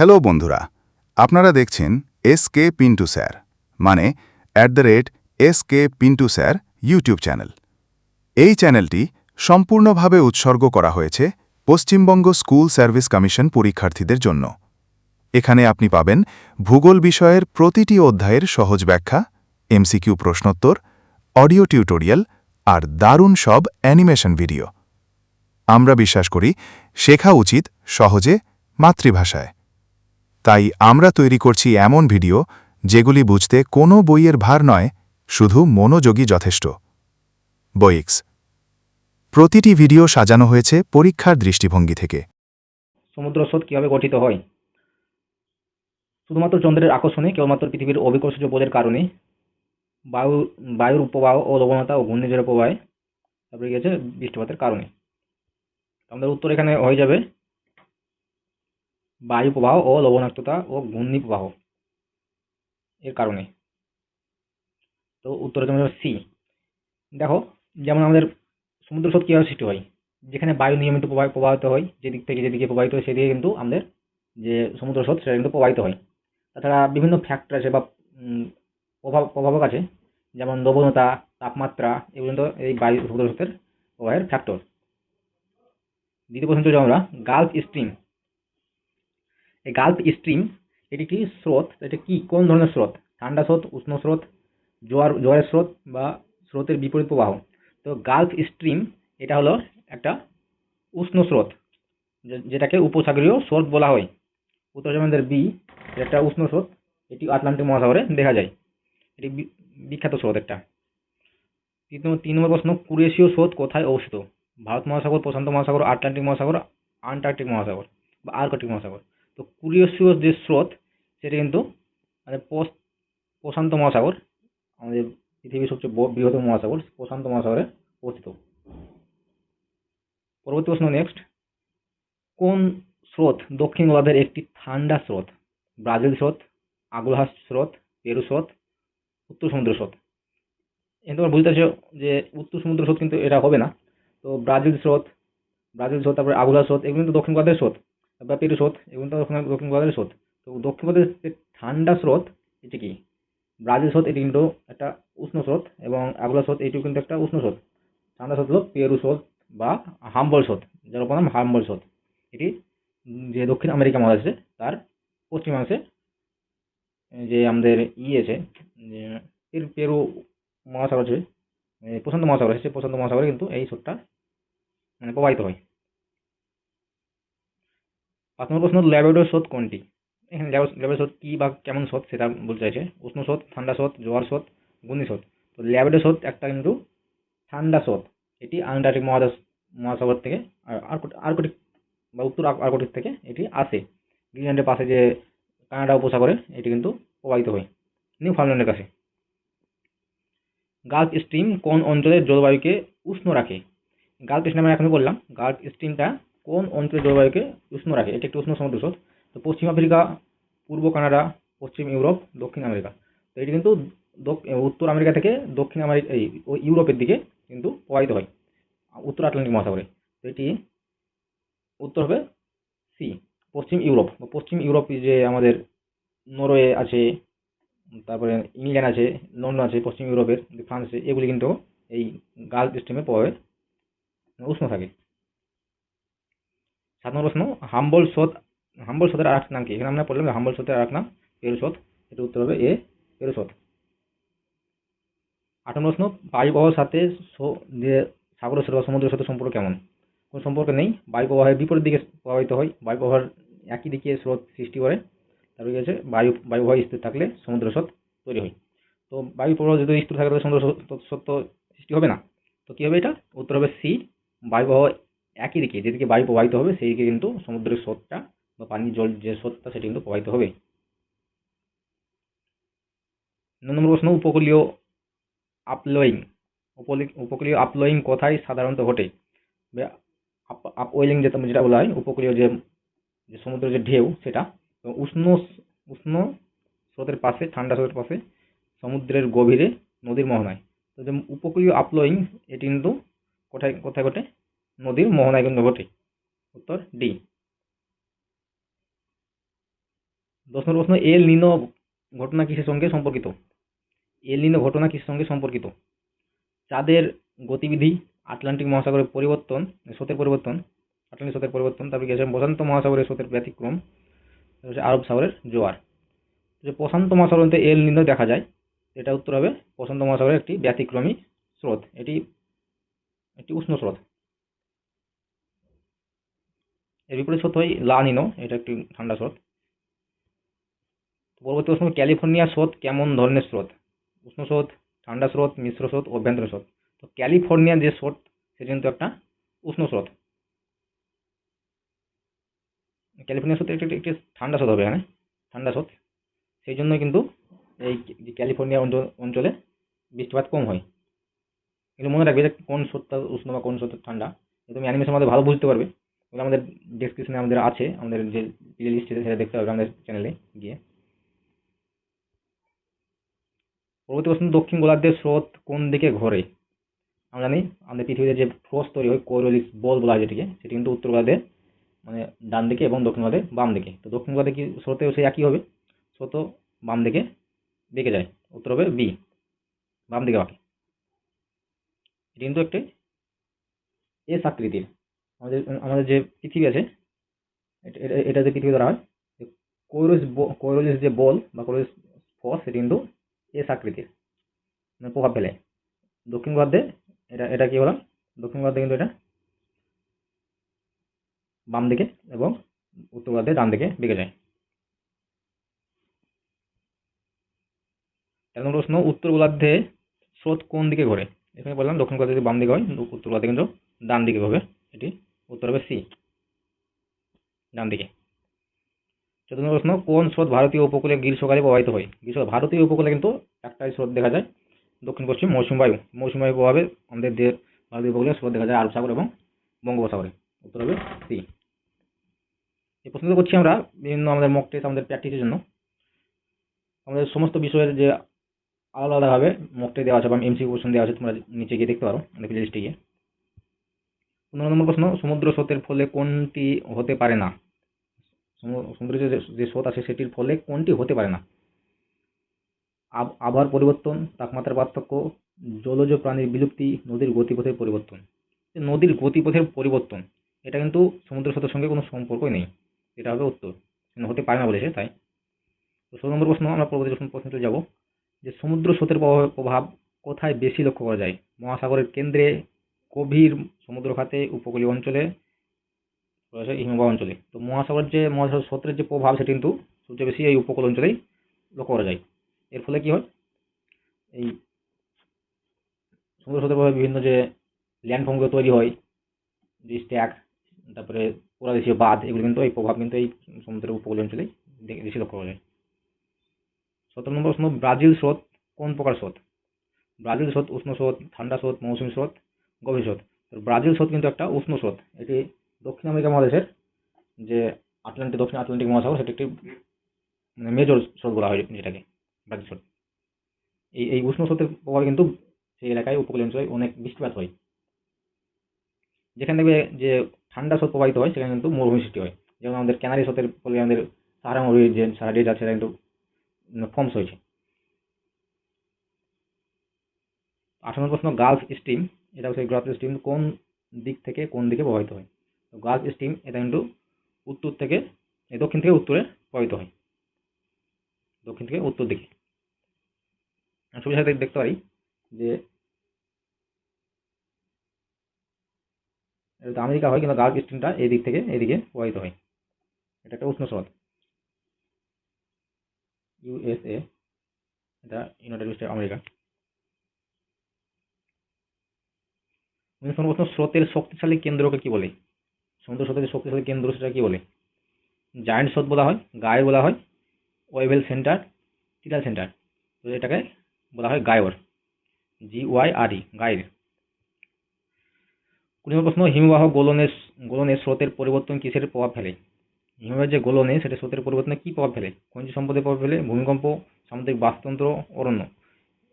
Hello বন্ধুরা, আপনারা দেখছেন এস কে পিন্টু স্যার মানে at the rate S K Pintu sir YouTube channel. এই চ্যানেলটি সম্পূর্ণভাবে উৎসর্গ করা হয়েছে পশ্চিমবঙ্গ স্কুল সার্ভিস কমিশন পরীক্ষার্থীদের জন্য। এখানে আপনি পাবেন ভূগোল বিষয়ের প্রতিটি অধ্যায়ের সহজ ব্যাখ্যা, এমসিকিউ প্রশ্নোত্তর, অডিও টিউটোরিয়াল আর দারুণ সব অ্যানিমেশন ভিডিও। আমরা বিশ্বাস করি শেখা উচিত সহজে মাতৃভাষায়। তাই আমরা তৈরি করছি এমন ভিডিও যেগুলি বুঝতে কোনো বইয়ের ভার নয়, শুধু মনোযোগী যথেষ্ট। বইক্স প্রতিটি ভিডিও সাজানো হয়েছে পরীক্ষার দৃষ্টিভঙ্গি থেকে। সমুদ্র স্রোত কীভাবে গঠিত হয়? শুধুমাত্র চন্দ্রের আকর্ষণে কেবলমাত্র পৃথিবীর অভিকর্ষজ বলের কারণে। বায়ু, বায়ুর উপবাহ ও লবণতা ও ঘূর্ণিঝড়ের প্রবাহে, তারপরে গিয়েছে বৃষ্টিপাতের কারণে। আমাদের উত্তর এখানে হয়ে যাবে। বায়ু প্রবাহ ও লবণাক্ততা ও ঘূর্ণি প্রবাহ এর কারণে। তো উত্তর আমাদের সি দেখো, যেমন আমাদের সমুদ্র স্রোত কীভাবে সৃষ্টি হয়? যেখানে বায়ু নিয়মিত প্রবাহ, প্রবাহিত হয়, যেদিক থেকে যেদিকে প্রবাহিত হয়, সেদিকে কিন্তু আমাদের যে সমুদ্র স্রোত সেটা কিন্তু প্রবাহিত হয়। তাছাড়া বিভিন্ন ফ্যাক্টর আছে বা প্রভাব, প্রভাবক আছে, যেমন লবণতা, তাপমাত্রা, এগুলো কিন্তু এই বায়ু সমুদ্র স্রোতের প্রবাহের ফ্যাক্টর দ্বিতীয় প্রশ্ন আমরা গালফ স্ট্রিম এই গালফ স্ট্রিম, এটি একটি স্রোত? এটা কি, কোন ধরনের স্রোত? ঠান্ডা স্রোত, উষ্ণ স্রোত, জোয়ার, জোয়ারের স্রোত বা স্রোতের বিপরীত প্রবাহ? তো গালফ স্ট্রিম, এটা হলো একটা উষ্ণ স্রোত যেটাকে উপসাগরীয় স্রোত বলা হয়। উত্তর জমানদের বি একটা উষ্ণ স্রোত, এটি আটলান্টিক মহাসাগরে দেখা যায়। এটি বিখ্যাত স্রোত একটা। তিন নম্বর প্রশ্ন কুরেশীয় স্রোত কোথায় অবস্থিত? ভারত মহাসাগর, প্রশান্ত মহাসাগর, আটলান্টিক মহাসাগর, আন্টার্কটিক মহাসাগর বা আর্কটিক মহাসাগর। তো কুরেশীয় যে স্রোত, সেটা কিন্তু মানে প্রশান্ত মহাসাগর, আমাদের পৃথিবীর সবচেয়ে বৃহত্তম মহাসাগর, প্রশান্ত মহাসাগরে অবস্থিত। পরবর্তী প্রশ্ন নেক্সট কোন স্রোত দক্ষিণ গোলার্ধের একটি ঠান্ডা স্রোত? ব্রাজিল স্রোত আগ্রহাস স্রোত, পেরু স্রোত, উত্তর সমুদ্র স্রোত। এখানে তোমরা বুঝতেছো যে উত্তর সমুদ্র স্রোত কিন্তু এটা হবে না। তো ব্রাজিল স্রোত ব্রাজিল স্রোত, তারপরে আগুলা স্রোত, এগুলো কিন্তু দক্ষিণ গোলার্ধের স্রোত। বা স্রোত, এবং তো দক্ষিণ গোলার্ধের স্রোত। তো দক্ষিণ গোলার্ধের যে ঠান্ডা স্রোত, এটি কি? ব্রাজিল স্রোত, এটি কিন্তু একটা উষ্ণ স্রোত, এবং আগুলা স্রোত, এটিও কিন্তু একটা উষ্ণ স্রোত। ঠান্ডা স্রোত হলো পেরু স্রোত বা হাম্বল স্রোত, যার উপর নাম হাম্বল স্রোত। এটি যে দক্ষিণ আমেরিকা মহাদেশে তার পশ্চিমাংশে যে আমাদের ই আছে, যে পেরু মহাসাগর আছে প্রশান্ত মহাসাগর আছে প্রশান্ত মহাসাগরে কিন্তু এই স্রোতটা মানে প্রবাহিত হয়। নম্বর প্রশ্ন ল্যাবেডোর স্রোত কোনটি? এখানে ল্যাবেডোর স্রোত কী বা কেমন স্রোত সেটা বলতে চাইছে। উষ্ণ স্রোত, ঠান্ডা স্রোত, জোয়ার স্রোত, ঘূর্ণি স্রোত। তো ল্যাবেডোর স্রোত একটা কিন্তু ঠান্ডা স্রোত। এটি আন্টার্কটিক মহাদেশ, মহাসাগর থেকে, আর আর্কট- আর্কটিক বা উত্তর আর্ক- আর্কটিক থেকে এটি আসে। গ্রিনল্যান্ডের পাশে যে কানাডা উপসাগরে, এটি কিন্তু প্রবাহিত হয়। নিউ ফাউন্ডল্যান্ডের কাছে। গালফ স্ট্রিম কোন অঞ্চলের জলবায়ুকে উষ্ণ রাখে? গালফ স্ট্রিম আমরা এখনই বললাম। গালফ স্ট্রিমটা কোন অঞ্চলের জলবায়ুকে উষ্ণ রাখে? এটি একটি উষ্ণ সমুদ্র স্রোত। তো পশ্চিম আফ্রিকা, পূর্ব কানাডা, পশ্চিম ইউরোপ, দক্ষিণ আমেরিকা। তো এটি কিন্তু উত্তর আমেরিকা থেকে দক্ষিণ আমেরিকা এই ইউরোপের দিকে কিন্তু প্রবাহিত হয়। উত্তর আটলান্টিক মহাসাগরে। তো এটি উত্তর হবে সি, পশ্চিম ইউরোপ। পশ্চিম ইউরোপ যে আমাদের নরওয়ে আছে, তারপরে ইংল্যান্ড আছে, লন্ডন আছে, পশ্চিম ইউরোপের ফ্রান্স এগুলি কিন্তু এই গালফ স্ট্রিমের প্রভাবে উষ্ণ থাকে। সাত নম্বর প্রশ্ন, হাম্বল স্রোত, হাম্বল স্রোতের আর নাম কি? এখানে আমরা পড়লাম হাম্বল স্রোতের আর নাম পেরু স্রোত। এটা উত্তর হবে এ পেরু স্রোত। আট নম্বর প্রশ্ন বায়ু প্রবাহের সাথে সাগর স্রোত বা সমুদ্র স্রোতের সম্পর্ক কেমন? কোনো সম্পর্ক নেই। বায়ুপ্রবাহের বিপরীত দিকে প্রবাহিত হয় বায়ু প্রবাহের একই দিকে স্রোত সৃষ্টি করে। তারপরে গেছে বায়ু বায়ু প্রবাহ স্থির থাকলে সমুদ্র স্রোত তৈরি হয়। তো বায়ুপ্রবাহ যদি স্থির থাকে, তাহলে সমুদ্র তো সৃষ্টি হবে না। তো কী হবে এটা? উত্তর হবে সি বায়ু প্রবাহ একই দিকে, যেদিকে বায়ু প্রবাহিত হবে সেই দিকে কিন্তু সমুদ্রের স্রোতটা বা পানির জল যে স্রোতটা, সেটি কিন্তু প্রবাহিত হবে। ন নম্বর প্রশ্ন, উপকূলীয় আপলোয়িং। উপকূলীয় আপলোয়িং কোথায় সাধারণত ঘটে? আপওয়েলিং যেটা যেটা বলা হয়, উপকূলীয় যে যে সমুদ্রের যে ঢেউ, সেটা। উষ্ণ উষ্ণ স্রোতের পাশে, ঠান্ডা স্রোতের পাশে সমুদ্রের গভীরে নদীর মোহনায়। তো যে উপকূলীয় আপলোয়িং, এটি কিন্তু কোথায় কোথায় ঘটে? নদীর মোহনায় কিন্তু ঘটে উত্তর ডি। দশ নম্বর প্রশ্ন এল নিনো ঘটনা কিসের সঙ্গে সম্পর্কিত? এল নিনো ঘটনা কিসের সঙ্গে সম্পর্কিত? চাঁদের গতিবিধি, আটলান্টিক মহাসাগরের পরিবর্তন, স্রোতের পরিবর্তন, আটলান্টিক স্রোতের পরিবর্তন, তারপরে আছে প্রশান্ত মহাসাগরের স্রোতের ব্যতিক্রম হচ্ছে আরব সাগরের জোয়ার। যে প্রশান্ত মহাসাগর মধ্যে এল নিনো দেখা যায়, এটা উত্তর হবে প্রশান্ত মহাসাগরের একটি ব্যতিক্রমী স্রোত, এটি একটি উষ্ণ স্রোত। এর বিপরীত স্রোত হয় লা নিনো, এটা একটি ঠান্ডা স্রোত পরবর্তী প্রশ্ন, ক্যালিফোর্নিয়া স্রোত কেমন ধরনের স্রোত? উষ্ণ স্রোত ঠান্ডা স্রোত, মিশ্র স্রোত অভ্যন্তরীণ স্রোত তো ক্যালিফোর্নিয়া যে স্রোত সেটা কিন্তু একটা উষ্ণ স্রোত ক্যালিফোর্নিয়া স্রোত একটি একটি ঠান্ডা স্রোত হবে এখানে, ঠান্ডা স্রোত সেই জন্যই কিন্তু এই ক্যালিফোর্নিয়া অঞ্চল বৃষ্টিপাত কম হয়। কিন্তু মনে রাখবে যে কোন স্রোতটা উষ্ণ বা কোন স্রোতটা ঠান্ডা তুমি অ্যানিমেশন মধ্যে ভালো বুঝতে পারবে। আমাদের ডেসক্রিপশনে আমাদের আছে। আমাদের যে প্লে লিস্ট সেটা দেখতে হবে আমাদের চ্যানেলে গিয়ে। পরবর্তী প্রশ্ন, দক্ষিণ গোলার্ধের স্রোত কোন দিকে ঘোরে? আমরা জানি আমাদের পৃথিবীতে যে ফ্রোস তৈরি হয় কোরোলিস বল বলা হয় যেটিকে, সেটি কিন্তু উত্তর গোলার্ধে মানে ডান দিকে এবং দক্ষিণ গোলার্ধে বাম দিকে। তো দক্ষিণ গোলার্ধে কি স্রোতেও সেই একই হবে? স্রোত বাম দিকে বেঁকে যায়, উত্তর হবে বি বাম দিকে বাঁকে। এটি কিন্তু একটি এস আকৃতির। আমাদের আমাদের যে পৃথিবী আছে, এটা- যে পৃথিবী ধরা হয়? কোরোলিস কোরোলিস যে বল বা কোরোলিস ফস, সেটি কিন্তু এস আকৃতির মানে প্রভাব ফেলে। দক্ষিণ ভারতে এটা এটা কি হলো? দক্ষিণ ভারতে কিন্তু এটা বাম দিকে এবং উত্তর গোলার্ধে ডান দিকে বেঁকে যায়। তেরো নম্বর প্রশ্ন, উত্তর গোলার্ধে স্রোত কোন দিকে ঘোরে? এখানে বললাম দক্ষিণ গোলার্ধে বাম দিকে হয়, উত্তর গোলার্ধে কিন্তু ডান দিকে হবে এটি উত্তর হবে সি। ডান দিকে চতুর্থ প্রশ্ন, কোন স্রোত ভারতীয় উপকূলে গ্রীষ্মকালে প্রবাহিত হয়? গ্রীষ্ম ভারতীয় উপকূলে কিন্তু একটাই স্রোত দেখা যায়, দক্ষিণ, পশ্চিম, মৌসুমী বায়ু। মৌসুমী বায়ু প্রভাবে আমাদের যে ভারতীয় উপকূলে স্রোত দেখা যায় আরব সাগর এবং বঙ্গোপসাগরে। উত্তর হবে সি। এই প্রশ্নটা করছি আমরা বিভিন্ন আমাদের মক টেস্ট আমাদের প্র্যাকটিসের জন্য। আমাদের সমস্ত বিষয়ের যে আলাদা আলাদাভাবে মক টেস্ট দেওয়া আছে বা এমসি কোশ্চেন দেওয়া আছে, তোমরা নিচে গিয়ে দেখতে পারো আমাদের প্লে লিস্টে গিয়ে। পনেরো নম্বর প্রশ্ন, সমুদ্র স্রোতের ফলে কোনটি হতে পারে না? সমু- সমুদ্রের যে স্রোত আছে সেটির ফলে কোনটি হতে পারে না? আবহাওয়ার পরিবর্তন, তাপমাত্রার পার্থক্য, জলজ প্রাণীর বিলুপ্তি, নদীর গতিপথের পরিবর্তন। নদীর গতিপথের পরিবর্তন, এটা কিন্তু সমুদ্র স্রোতের সঙ্গে কোনো সম্পর্কই নেই। এটা হবে উত্তর। হতে পারে না বলেছে, তাই। তো ষোলো নম্বর প্রশ্ন, আমরা পরবর্তী প্রশ্ন, প্রশ্নতে যাব। যে সমুদ্র স্রোতের প্রভাব কোথায় বেশি লক্ষ্য করা যায়? মহাসাগরের কেন্দ্রে গভীর সমুদ্র খাতে উপকূলীয় অঞ্চলে হিমবাহ অঞ্চলে। তো মহাসাগর যে, মহাসাগর স্রোতের যে প্রভাব, সেটা কিন্তু সবচেয়ে বেশি এই উপকূল অঞ্চলেই লক্ষ্য করা যায়। এর ফলে কি হয়? এই সমুদ্র স্রোতের বিভিন্ন যে ল্যান্ডফর্মগুলো তৈরি হয়, যে স্ট্যাক, তারপরে পুরাদেশীয় বাঁধ, এগুলো কিন্তু এই প্রভাব কিন্তু এই সমুদ্রের উপকূলীয় অঞ্চলেই বেশি লক্ষ্য করা যায়। সতেরো নম্বর প্রশ্ন, ব্রাজিল স্রোত কোন প্রকার স্রোত? ব্রাজিল স্রোত উষ্ণ স্রোত, ঠান্ডা স্রোত, মৌসুমী স্রোত গভীর স্রোত। ব্রাজিল স্রোত কিন্তু একটা উষ্ণ স্রোত। এটি দক্ষিণ আমেরিকা মহাদেশের যে আটলান্টিক, দক্ষিণ আটলান্টিক মহাসাগর, সেটি একটি মানে মেজর স্রোত বলা হয় যেটাকে, ব্রাজিল স্রোত। এই এই উষ্ণ স্রোতের প্রভাবে কিন্তু সেই এলাকায় উপকূলীয় অঞ্চলে অনেক বৃষ্টিপাত হয়। যেখানে দেখবে যে ঠান্ডা স্রোত প্রবাহিত হয়, সেখানে কিন্তু মরুভূমি সৃষ্টি হয়। যেমন আমাদের ক্যানারি স্রোতের ফলে আমাদের সাহারা মরুভূমির যে সারা ডেজার্ট সেটা কিন্তু ফর্মস হয়েছে। আঠারো প্রশ্ন, গালফ স্ট্রিম এটা হচ্ছে গালফ স্টিম কোন দিক থেকে কোন দিকে প্রবাহিত হয়? তো গালফ স্ট্রিম এটা কিন্তু উত্তর থেকে, এই দক্ষিণ থেকে উত্তরে প্রবাহিত হয়। দক্ষিণ থেকে উত্তর দিকে। ছবির সাথে দেখতে পারি যে এটা আমেরিকা হয়, কিন্তু গালফ স্ট্রিমটা এই দিক থেকে এদিকে প্রবাহিত হয়। এটা একটা উষ্ণ স্রোত। ইউএসএ এটা ইউনাইটেড স্টেট আমেরিকা। নম্বর প্রশ্ন স্রোতের শক্তিশালী কেন্দ্রকে কি বলে? সমুদ্র স্রোতের শক্তিশালী কেন্দ্র সেটা কি বলে? জায়েন্ট স্রোত বলা হয় গায়ে বলা হয় ওয়েভেল সেন্টার টিটাল সেন্টার তো এটাকে বলা হয় গায়র। জি ওয়াই আর ই গায়ের। কুড়ি প্রশ্ন, হিমবাহ গোলনের গোলনের স্রোতের পরিবর্তন কিসের প্রভাব ফেলে? হিমবাহের যে গোলনে, সেটা স্রোতের পরিবর্তনে কি প্রভাব ফেলে? খনিজ সম্পদের প্রভাব ফেলে, ভূমিকম্প, সামুদ্রিক বাস্তুতন্ত্র, অরণ্য।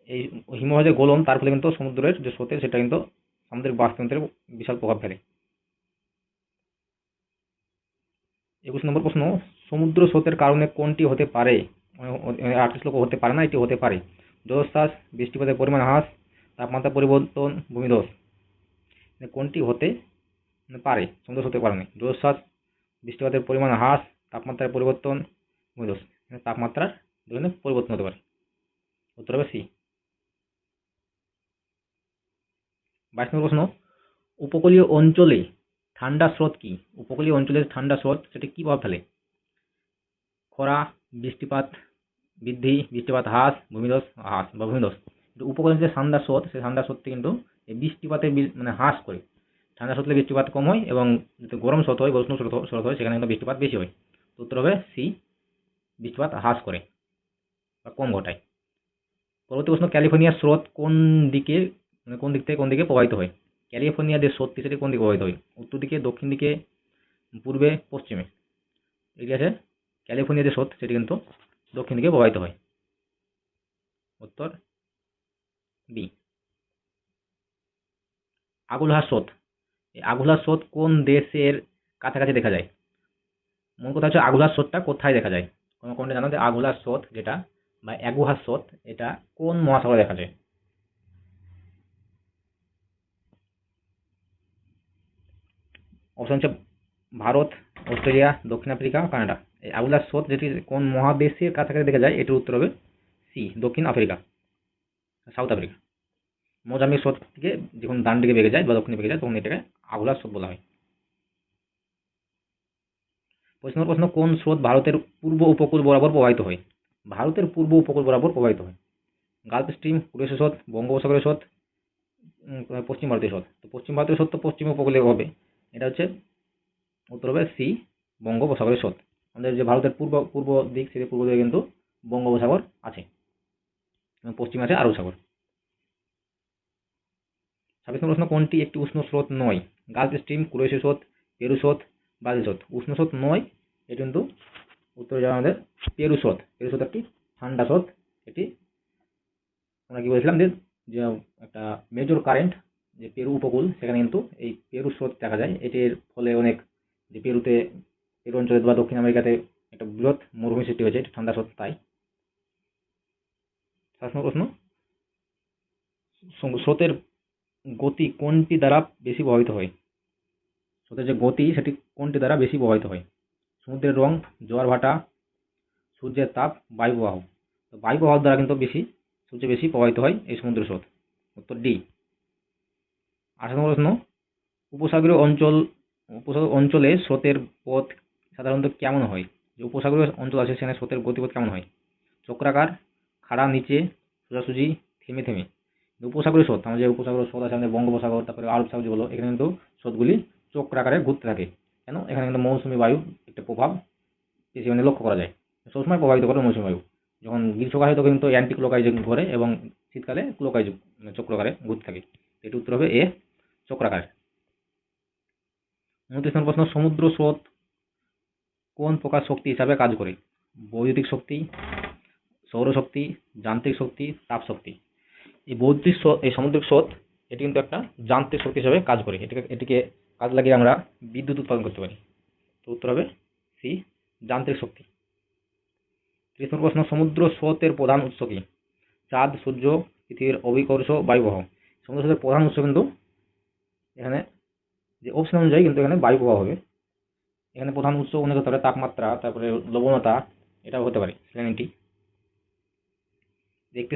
এই হিমবাহ যে গোলন, তার ফলে কিন্তু সমুদ্রের যে স্রোতের, সেটা কিন্তু সামুদ্রিক বাস্তুতন্ত্রের বিশাল প্রভাব ফেলে। একুশ নম্বর প্রশ্ন, সমুদ্র স্রোতের কারণে কোনটি হতে পারে? আটত্রিশ লক্ষ হতে পারে না, এটি হতে পারে। জলোচ্ছ্বাস বৃষ্টিপাতের পরিমাণ হ্রাস, তাপমাত্রা পরিবর্তন, ভূমিধস। মানে কোনটি হতে পারে? সমুদ্র স্রোতের কারণে। জলোচ্ছ্বাস বৃষ্টিপাতের পরিমাণ হ্রাস, তাপমাত্রার পরিবর্তন, ভূমিধস। মানে তাপমাত্রার পরিবর্তন হতে পারে। উত্তর হবে সি। বাইশ নম্বর প্রশ্ন, উপকূলীয় অঞ্চলে ঠান্ডা স্রোত কি? উপকূলীয় অঞ্চলের ঠান্ডা স্রোত, সেটি কি প্রভাব ফেলে? খরা, বৃষ্টিপাত বৃদ্ধি, বৃষ্টিপাত হ্রাস, ভূমিধস হ্রাস বা ভূমিধস। কিন্তু উপকূলীয় যে ঠান্ডা স্রোত, সেই ঠান্ডা স্রোতটি কিন্তু বৃষ্টিপাতের মানে হ্রাস করে। ঠান্ডা স্রোত হলে বৃষ্টিপাত কম হয় এবং গরম স্রোত হয় বা উষ্ণ স্রোত স্রোত হয়, সেখানে কিন্তু বৃষ্টিপাত বেশি হয়। তো উত্তর হবে সি, বৃষ্টিপাত হ্রাস করে বা কম ঘটায়। পরবর্তী প্রশ্ন, ক্যালিফোর্নিয়ার স্রোত কোন দিকে মানে কোন দিক থেকে কোন দিকে প্রবাহিত হয়? ক্যালিফোর্নিয়া যে স্রোতটি সেটি কোন দিকে প্রবাহিত হয়? উত্তর দিকে, দক্ষিণ দিকে, পূর্বে, পশ্চিমে। এটি আছে ক্যালিফোর্নিয়ার যে স্রোত সেটি কিন্তু দক্ষিণ দিকে প্রবাহিত হয়। উত্তর বি আগুলহার স্রোত এই আগুলহার স্রোত কোন দেশের কাছাকাছি দেখা যায়? মূল কথা হচ্ছে আগুলহার স্রোতটা কোথায় দেখা যায়? কোনো কোনটা জানো যে আগুলহার স্রোত যেটা বা অ্যাগুহার স্রোত এটা কোন মহাসাগরে দেখা যায়? অপশন হচ্ছে ভারত, অস্ট্রেলিয়া, দক্ষিণ আফ্রিকা, কানাডা। এই আগুলার স্রোত যেটি কোন মহাদেশের কাছাকাছি দেখা যায়, এটির উত্তর হবে সি, দক্ষিণ আফ্রিকা, সাউথ আফ্রিকা। মোজাম্বিক স্রোত থেকে যখন ডান দিকে বেগে যায় বা দক্ষিণে বেগে যায়, তখন এটাকে আগুলার স্রোত বলা হয়। প্রশ্ন প্রশ্ন, কোন স্রোত ভারতের পূর্ব উপকূল বরাবর প্রবাহিত হয়? ভারতের পূর্ব উপকূল বরাবর প্রবাহিত হয়। গালফ স্ট্রিম কুরেশ স্রোত, বঙ্গোপসাগরের স্রোত পশ্চিম ভারতীয় স্রোত। তো পশ্চিম ভারতীয় স্রোত তো পশ্চিম উপকূলে হবে। এটা হচ্ছে উত্তর হবে সি, বঙ্গোপসাগরের স্রোত। আমাদের যে ভারতের পূর্ব পূর্ব দিক সেটি পূর্ব দিকে কিন্তু বঙ্গোপসাগর আছে। এবং পশ্চিমে আছে আরব সাগর। ছাব্বিশ নম্বর প্রশ্ন, কোনটি একটি উষ্ণ স্রোত নয়? গালফ স্ট্রিম কুরেশীয় স্রোত, পেরু স্রোত, ব্রাজিল স্রোত। উষ্ণ স্রোত নয় এটি কিন্তু উত্তরে যাবে আমাদের পেরু স্রোত। পেরু স্রোত একটি ঠান্ডা স্রোত এটি আমরা কি বলেছিলাম যে একটা মেজর কারেন্ট যে পেরু উপকূল, সেখানে কিন্তু এই পেরু স্রোত দেখা যায়। এটির ফলে অনেক যে পেরুতে, পেরু অঞ্চলে বা দক্ষিণ আমেরিকাতে একটা বৃহৎ মরুভূমি সৃষ্টি হয়েছে ঠান্ডা স্রোত তাই। প্রশ্ন? স্রোতের গতি কোনটি দ্বারা বেশি প্রভাবিত হয়? স্রোতের যে গতি, সেটি কোনটি দ্বারা বেশি প্রভাবিত হয়? সমুদ্রের রং, জোয়ার ভাটা, সূর্যের তাপ বায়ু প্রবাহ তো বায়ু প্রবাহ দ্বারা কিন্তু বেশি সবচেয়ে বেশি প্রবাহিত হয় এই সমুদ্র স্রোত। উত্তর ডি। আঠাশ নম্বর প্রশ্ন, উপসাগরীয় অঞ্চল উপসাগর অঞ্চলে স্রোতের পথ সাধারণত কেমন হয়? যে উপসাগরীয় অঞ্চল আছে, সেখানে স্রোতের গতিপথ কেমন হয়? চক্রাকার, খাড়া, নিচে, সোজাসুজি, থেমে থেমে। উপসাগরীয় স্রোত আমাদের যে উপসাগর স্রোত আছে, আমাদের বঙ্গোপসাগর, তারপরে আরব সাগর যেগুলো এখানে কিন্তু স্রোতগুলি চক্রাকারে ঘুরতে থাকে। কেন? এখানে কিন্তু মৌসুমি বায়ু একটা প্রভাব বেশি মানে লক্ষ্য করা যায়। সবসময় প্রভাবিত করে মৌসুমী বায়ু। যখন গ্রীষ্মকালে তখন কিন্তু অ্যান্টি ক্লোকাইজ ঘোরে এবং শীতকালে ক্লোকাইজ মানে চক্রাকারে ঘুরতে থাকে। এটি উত্তর হবে এ চক্রাকার উনত্রিশ নম্বর প্রশ্ন, সমুদ্র স্রোত কোন প্রকার শক্তি হিসাবে কাজ করে? বৈদ্যুতিক শক্তি, সৌরশক্তি, যান্ত্রিক শক্তি, তাপ শক্তি। এই বৈদ্যুতিক এই সামুদ্রিক স্রোত, এটি কিন্তু একটা যান্ত্রিক শক্তি হিসাবে কাজ করে। এটিকে এটিকে কাজ লাগিয়ে আমরা বিদ্যুৎ উৎপাদন করতে পারি। তো উত্তর হবে সি, যান্ত্রিক শক্তি। ত্রিশ নম্বর প্রশ্ন, সমুদ্র স্রোতের প্রধান উৎস কি? চাঁদ, সূর্য, পৃথিবীর অভিকর্ষ বায়ুপ্রবাহ সমুদ্র স্রোতের প্রধান উৎস কিন্তু এখানে যে অপশন অনুযায়ী কিন্তু এখানে বায়ু প্রবাহ হবে। এখানে প্রধান উৎস অনেক হতে পারে তাপমাত্রা, তারপরে লবণতা, এটাও হতে পারে স্যালিনিটি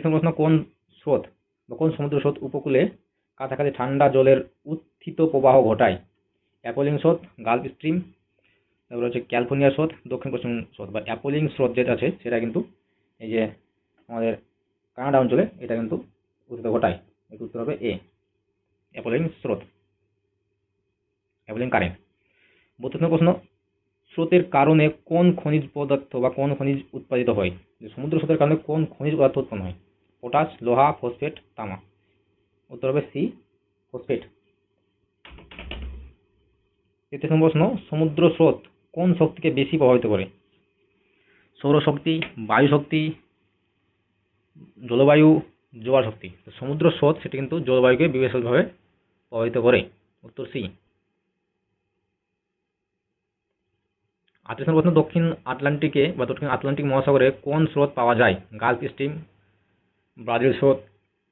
নম্বর প্রশ্ন, কোন স্রোত বা কোন সমুদ্র স্রোত উপকূলে কাছাকাছি ঠান্ডা জলের উত্থিত প্রবাহ ঘটায়? অ্যাপোলিং স্রোত, গালফ স্ট্রিম, তারপরে হচ্ছে ক্যালিফোর্নিয়া স্রোত, দক্ষিণ পশ্চিম স্রোত বা অ্যাপোলিং স্রোত যেটা আছে, সেটা কিন্তু এই যে আমাদের কানাডা অঞ্চলে এটা কিন্তু উত্থিত ঘটায়। উত্তর হবে এ অ্যাপোলিং স্রোত। অ্যাপোলিং কারেন্ট বত্রিশ প্রশ্ন, স্রোতের কারণে কোন খনিজ পদার্থ বা কোন খনিজ উৎপাদিত হয়? সমুদ্র স্রোতের কারণে কোন খনিজ পদার্থ উৎপন্ন হয়? পটাশ লোহা ফসফেট তামা উত্তর হবে সি ফসফেট তেত্রিশ নম্বর প্রশ্ন, সমুদ্র স্রোত কোন শক্তিকে বেশি প্রভাবিত করে? সৌরশক্তি বায়ু শক্তি জলবায়ু, জোয়ার শক্তি। সমুদ্র স্রোত সেটি কিন্তু জলবায়ুকে বিশেষভাবে প্রভাবিত করে। উত্তর সি আটত্রিশ প্রশ্ন দক্ষিণ আটলান্টিকে বা দক্ষিণ আটলান্টিক মহাসাগরে কোন স্রোত পাওয়া যায়? গালফ স্ট্রিম, ব্রাজিল স্রোত,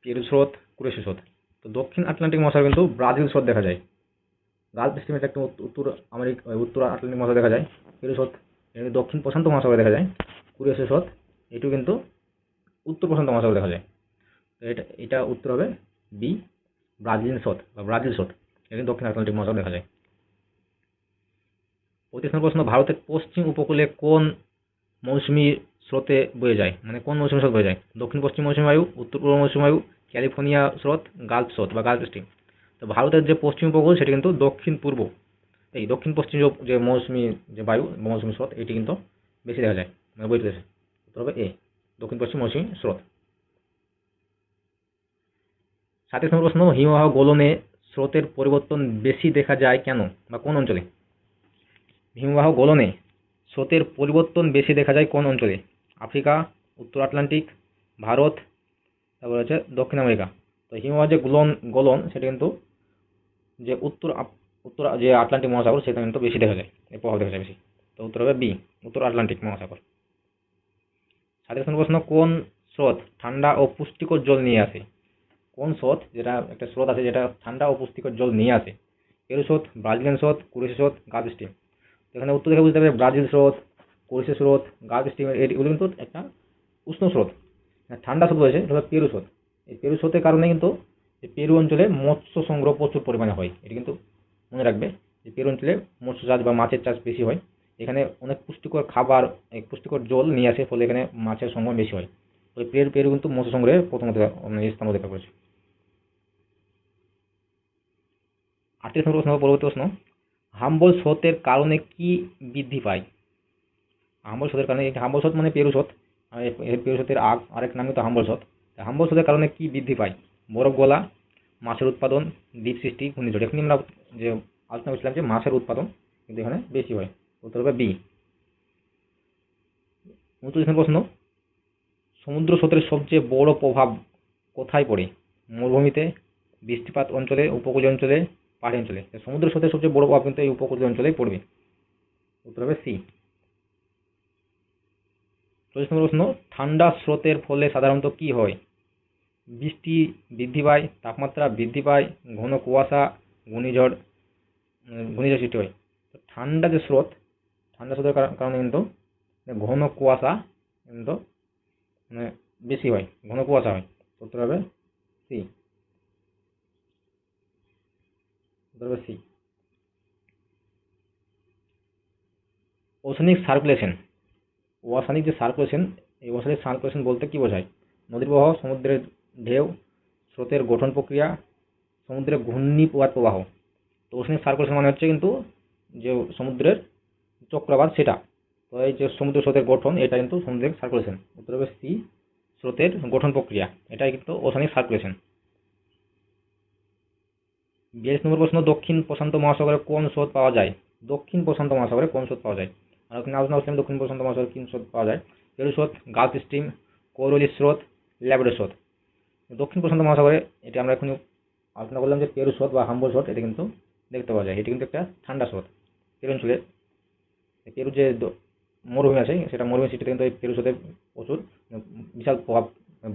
পেরু স্রোত, কুরেশি স্রোত। তো দক্ষিণ আটলান্টিক মহাসাগর কিন্তু ব্রাজিল স্রোত দেখা যায়। গালফ স্ট্রিম এটা একটা উত্তর আমেরিকা উত্তর আটলান্টিক মহাসাগর দেখা যায়। পেরু স্রোত এটা দক্ষিণ প্রশান্ত মহাসাগরে দেখা যায়। কুরেশি স্রোত এটিও কিন্তু উত্তর প্রশান্ত মহাসাগর দেখা যায়। তো এটা এটা উত্তর হবে বি ব্রাজিল স্রোত বা ব্রাজিল স্রোত। এটা দক্ষিণ আটলান্টিক মহাসাগর দেখা যায়। পঁচিশ নম্বর প্রশ্ন, ভারতের পশ্চিম উপকূলে কোন মৌসুমী স্রোতে বয়ে যায়? মানে কোন মৌসুমী স্রোত বয়ে যায়? দক্ষিণ পশ্চিম মৌসুমী বায়ু, উত্তর পূর্ব মৌসুমী বায়ু, ক্যালিফোর্নিয়া স্রোত, গালফ স্রোত বা গালফ স্ট্রিম। তো ভারতের যে পশ্চিম উপকূল, সেটি কিন্তু দক্ষিণ পূর্ব। এই দক্ষিণ পশ্চিম যে- মৌসুমী, যে বায়ু, মৌসুমী স্রোত, এটি কিন্তু বেশি দেখা যায় মানে বইতে দেশে উত্তর হবে এ, দক্ষিণ পশ্চিম মৌসুমী স্রোত। সাতাশ নম্বর প্রশ্ন, হিমবাহ গোলনে স্রোতের পরিবর্তন বেশি দেখা যায় কেন? বা কোন অঞ্চলে? হিমবাহ গলনে স্রোতের পরিবর্তন বেশি দেখা যায় কোন অঞ্চলে? আফ্রিকা, উত্তর আটলান্টিক, ভারত, তারপর হচ্ছে দক্ষিণ আমেরিকা। তো হিমবাহ যে গলন গলন, সেটা কিন্তু যে উত্তর উত্তর যে আটলান্টিক মহাসাগর, সেটা কিন্তু বেশি দেখা যায়। এর প্রভাব দেখা যায় বেশি। তো উত্তর হবে বি, উত্তর আটলান্টিক মহাসাগর। নম্বর প্রশ্ন, কোন স্রোত ঠান্ডা ও পুষ্টিকর জল নিয়ে আসে? কোন স্রোত, যেটা একটা স্রোত আছে যেটা ঠান্ডা ও পুষ্টিকর জল নিয়ে আসে? পেরু স্রোত, ব্রাজিলিয়ান স্রোত কুরেশি স্রোত গালফ স্ট্রিম তো এখানে উত্তর থেকে বুঝতে হবে ব্রাজিল স্রোত কুরেশি স্রোত, গালফ স্ট্রিম এগুলো কিন্তু একটা উষ্ণ স্রোত। ঠান্ডা স্রোত রয়েছে এটা পেরু স্রোত। এই পেরু স্রোতের কারণে কিন্তু পেরু অঞ্চলে মৎস্য সংগ্রহ প্রচুর পরিমাণে হয়। এটি কিন্তু মনে রাখবে যে পেরু অঞ্চলে মৎস্য চাষ বা মাছের চাষ বেশি হয়। এখানে অনেক পুষ্টিকর খাবার পুষ্টিকর জল নিয়ে আসে, ফলে এখানে মাছের সংগ্রহ বেশি হয়। ওই পেরু পেরু কিন্তু মৎস্য সংগ্রহে প্রথমত স্থান অধিকার করেছে। আটত্রিশ নম্বর প্রশ্ন, পরবর্তী প্রশ্ন। হাম্বল স্রোতের কারণে কি বৃদ্ধি পায়? হাম্বল স্রোতের কারণে হাম্বল স্রোত মানে পেরু স্রোত। আগ আরেক নাম কিন্তু হাম্বল স্রোত। হাম্বল স্রোতের কারণে কি বৃদ্ধি পায়? বরফ গলা, মাছের উৎপাদন, দ্বীপ সৃষ্টি, ঘূর্ণিঝড়। এখানে আমরা যে আলোচনা করছিলাম যে মাছের উৎপাদন, কিন্তু এখানে বেশি হয়। উত্তর হবে বি। উনত্রিশ প্রশ্ন, সমুদ্র স্রোতের সবচেয়ে বড় প্রভাব কোথায় পড়ে? মরুভূমিতে, বৃষ্টিপাত অঞ্চলে, উপকূলীয় অঞ্চলে পাহাড়ি অঞ্চলে। সমুদ্র স্রোতের সবচেয়ে বড় প্রভাব কিন্তু এই উপকূলীয় অঞ্চলেই পড়বে। উত্তর হবে সি। চল্লিশ নম্বর প্রশ্ন, ঠান্ডা স্রোতের ফলে সাধারণত কি হয়? বৃষ্টি বৃদ্ধি পায়, তাপমাত্রা বৃদ্ধি পায়, ঘন কুয়াশা, ঘূর্ণিঝড় ঘূর্ণিঝড় সৃষ্টি হয়। তো ঠান্ডা যে স্রোত, ঠান্ডা স্রোতের কার- কারণে কিন্তু ঘন কুয়াশা কিন্তু মানে বেশি হয়, ঘন কুয়াশা হয়। উত্তর হবে সি। হবে সি সার্কুলেশন ওয়াসানিক যে সার্কুলেশন এই ওয়াসানিক সার্কুলেশন বলতে কি বোঝায়? নদীর প্রবাহ সমুদ্রের ঢেউ, স্রোতের গঠন প্রক্রিয়া, সমুদ্রের ঘূর্ণিপাত প্রবাহ। তো ওশানিক সার্কুলেশন মানে হচ্ছে কিন্তু যে সমুদ্রের চক্রবাত সেটা। তো এই যে সমুদ্র স্রোতের গঠন, এটা কিন্তু সমুদ্রের সার্কুলেশন উত্তর হবে সি স্রোতের গঠন প্রক্রিয়া, এটাই কিন্তু ওশানিক সার্কুলেশন বিয়াল্লিশ নম্বর প্রশ্ন, দক্ষিণ প্রশান্ত মহাসাগরে কোন স্রোত পাওয়া যায়? দক্ষিণ প্রশান্ত মহাসাগরে কোন স্রোত পাওয়া যায়? ওখানে আলোচনা করছিলাম, দক্ষিণ প্রশান্ত মহাসাগরে কোন স্রোত পাওয়া যায়? পেরু স্রোত, গালফ স্ট্রিম, কৌরলি স্রোত ল্যাবরেটর স্রোত। দক্ষিণ প্রশান্ত মহাসাগরে এটি আমরা এখন আলোচনা করলাম যে পেরু স্রোত বা হাম্বল স্রোত, এটি কিন্তু দেখতে পাওয়া যায়। এটি কিন্তু একটা ঠান্ডা স্রোত। পেরু অঞ্চলে এই পেরু যে মরুভূমি আছে, সেটা মরুভূমি সৃষ্টিতে কিন্তু এই পেরু স্রোতের প্রচুর বিশাল প্রভাব,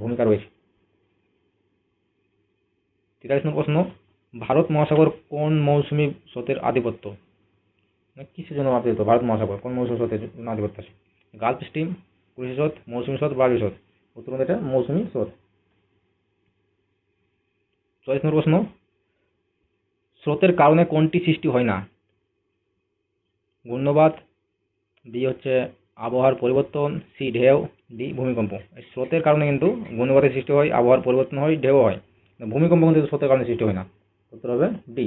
ভূমিকা রয়েছে। তিরাশি নম্বর প্রশ্ন ভারত মহাসাগর কোন মৌসুমি স্রোতের আধিপত্য? কিসের জন্য আধিপত্য? ভারত মহাসাগর কোন মৌসুমী স্রোতের জন্য আধিপত্য আছে? গালফ স্ট্রিম কৃষি স্রোত, মৌসুমী স্রোত, বায়ু স্রোত। উত্তর এটা মৌসুমী স্রোত। চল্লিশ নম্বর প্রশ্ন। স্রোতের কারণে কোনটি সৃষ্টি হয় না? ঘূর্ণবাদ বি হচ্ছে আবহাওয়ার পরিবর্তন সি ঢেউ ডি ভূমিকম্প। স্রোতের কারণে কিন্তু ঘূর্ণবাদের সৃষ্টি হয়, আবহাওয়ার পরিবর্তন হয় ঢেউ হয়। ভূমিকম্প কিন্তু স্রোতের কারণে সৃষ্টি হয় না। উত্তর হবে ডি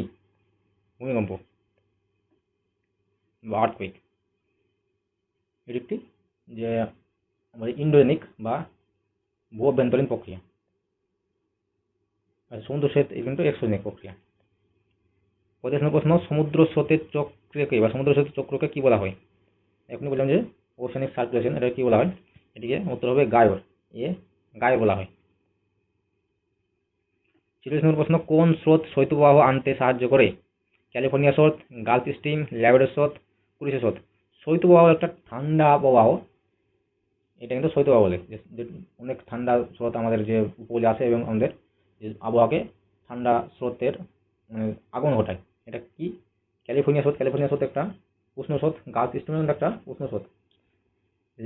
ভূমিকম্প বা আর্থকুইক এটি একটি যে আমাদের ইন্ডোজেনিক বা ভূ অভ্যন্তরীণ প্রক্রিয়া আর সমুদ্র স্রোত এই কিন্তু এক্সোজেনিক প্রক্রিয়া পঁচিশ নম্বর প্রশ্ন সমুদ্র স্রোতের চক্রকে বা সমুদ্র স্রোতের চক্রকে কি বলা হয় এখনই বললাম যে ওশানিক সার্কুলেশন এটা কি বলা হয় এটিকে উত্তর হবে গায়র এ গায়র বলা হয় চল্লিশ নম্বর প্রশ্ন, কোন স্রোত শৈত্যপ্রবাহ আনতে সাহায্য করে? ক্যালিফোর্নিয়া স্রোত, গালফ স্ট্রিম ল্যাবরেটর স্রোত কুরিশি স্রোত। শৈত্যপ্রবাহ একটা ঠান্ডা প্রবাহ। এটা কিন্তু শৈত্যপ্রবাহ বলে। যে অনেক ঠান্ডা স্রোত আমাদের যে উপকূলে আসে এবং আমাদের যে আবহাওয়াকে ঠান্ডা স্রোতের মানে আগমন ঘটায়। এটা কি? ক্যালিফোর্নিয়া স্রোত ক্যালিফোর্নিয়া স্রোত একটা উষ্ণ স্রোত গাছ স্টিমের একটা উষ্ণ স্রোত।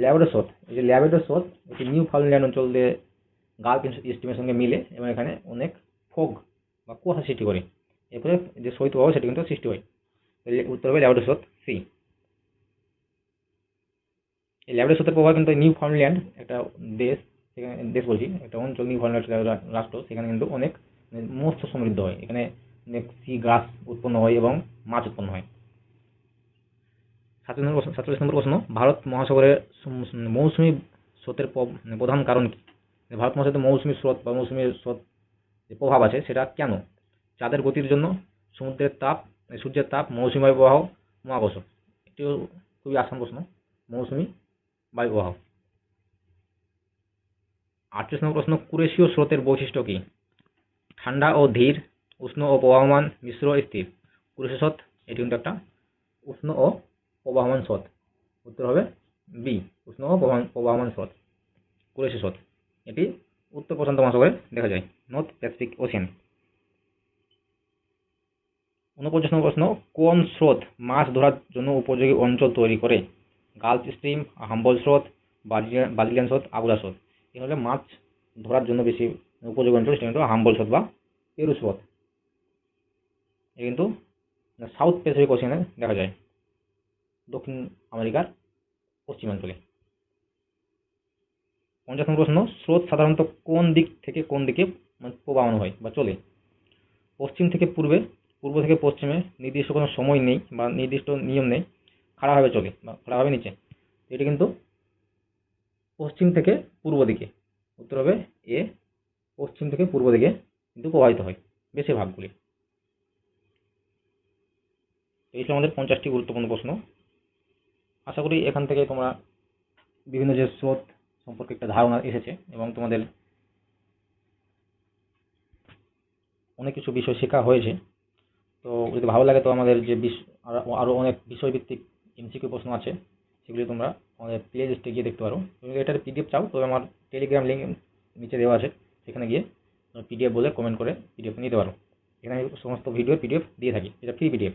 ল্যাবেডো স্রোত, এই যে ল্যাবেডো স্রোত, এটি নিউ ফাউন্ডল্যান্ড অঞ্চল দিয়ে গাল্ফ স্টিমের সঙ্গে মিলে এবং এখানে অনেক ফগ বা কুয়াশা সৃষ্টি করে। এরপরে যে শৈত্যপ্রবাহ সেটি কিন্তু সৃষ্টি হয়। উত্তর হবে ল্যাবেডো স্রোত সি। এই ল্যাবেডো স্রোতের প্রভাব কিন্তু নিউ ফাউন্ডল্যান্ড একটা দেশ, সেখানে দেশ বলছি, একটা অঞ্চল নিউ ফাউন্ডল্যান্ড রাষ্ট্র, সেখানে কিন্তু অনেক মৎস্য সমৃদ্ধ হয়। এখানে অনেক সি গ্রাস উৎপন্ন হয় এবং মাছ উৎপন্ন হয়। সাতচল্লিশ নম্বর প্রশ্ন ভারত মহাসাগরের সম- মৌসুমী স্রোতের প্রধান কারণ কি? ভারত মহাসাগরে মৌসুমী স্রোত বা মৌসুমী স্রোত যে প্রভাব আছে সেটা কেন? চাঁদের গতির জন্য সমুদ্রের তাপ মানে সূর্যের তাপ, মৌসুমী বায়ু প্রবাহ মহাকর্ষ এটিও খুবই আসান প্রশ্ন, মৌসুমী বায়ু প্রবাহ। আটত্রিশ নম্বর প্রশ্ন, কুরেশীয় স্রোতের বৈশিষ্ট্য কি? ঠান্ডা ও ধীর, উষ্ণ ও প্রবাহমান মিশ্র স্থির। কুরেশীয় স্রোত, এটি কিন্তু একটা উষ্ণ ও প্রবাহমান স্রোত। উত্তর হবে বি, উষ্ণ ও প্রবাহমান স্রোত। কুরেশীয় স্রোত। এটি উত্তর প্রশান্ত মহাসাগরে দেখা যায়। নর্থ প্যাসিফিক ওশিয়ান ঊনপঞ্চাশ নম্বর প্রশ্ন, কোন স্রোত মাছ ধরার জন্য উপযোগী অঞ্চল তৈরি করে? গালফ স্ট্রিম হাম্বল স্রোত বাজিলিয়ান স্রোত আগুলা স্রোত। এগুলো মাছ ধরার জন্য বেশি উপযোগী অঞ্চল, সেটা কিন্তু হাম্বল স্রোত বা পেরু স্রোত। এ কিন্তু সাউথ প্যাসিফিক ওশিয়ানে দেখা যায়। দক্ষিণ আমেরিকার পশ্চিমাঞ্চলে। পঞ্চাশ নম্বর প্রশ্ন, স্রোত সাধারণত কোন দিক থেকে কোন দিকে মানে প্রবাহমান হয় বা চলে? পশ্চিম থেকে পূর্বে, পূর্ব থেকে পশ্চিমে নির্দিষ্ট কোনো সময় নেই বা নির্দিষ্ট নিয়ম নেই, খাড়াভাবে চলে বা খাড়াভাবে নিচে। এটি কিন্তু পশ্চিম থেকে পূর্ব দিকে, উত্তর হবে এ, পশ্চিম থেকে পূর্ব দিকে কিন্তু প্রবাহিত হয় বেশিরভাগগুলি। এই ছিল আমাদের পঞ্চাশটি গুরুত্বপূর্ণ প্রশ্ন। আশা করি এখান থেকে তোমরা বিভিন্ন যে স্রোত সম্পর্কে একটা ধারণা এসেছে এবং তোমাদের অনেক কিছু বিষয় শেখা হয়েছে। তো যদি ভালো লাগে তো আমাদের যে বিষ আরো- আরও অনেক বিষয়ভিত্তিক এমসিকিউ প্রশ্ন আছে, সেগুলি তোমরা আমাদের প্লে লিস্টে গিয়ে দেখতে পারো। তুমি এটার পিডিএফ চাও, তবে আমার টেলিগ্রাম লিঙ্ক নিচে দেওয়া আছে, সেখানে গিয়ে পিডিএফ বলে কমেন্ট করে পিডিএফ নিতে পারো। এখানে আমি সমস্ত ভিডিও পিডিএফ দিয়ে থাকি, এটা ফ্রি পিডিএফ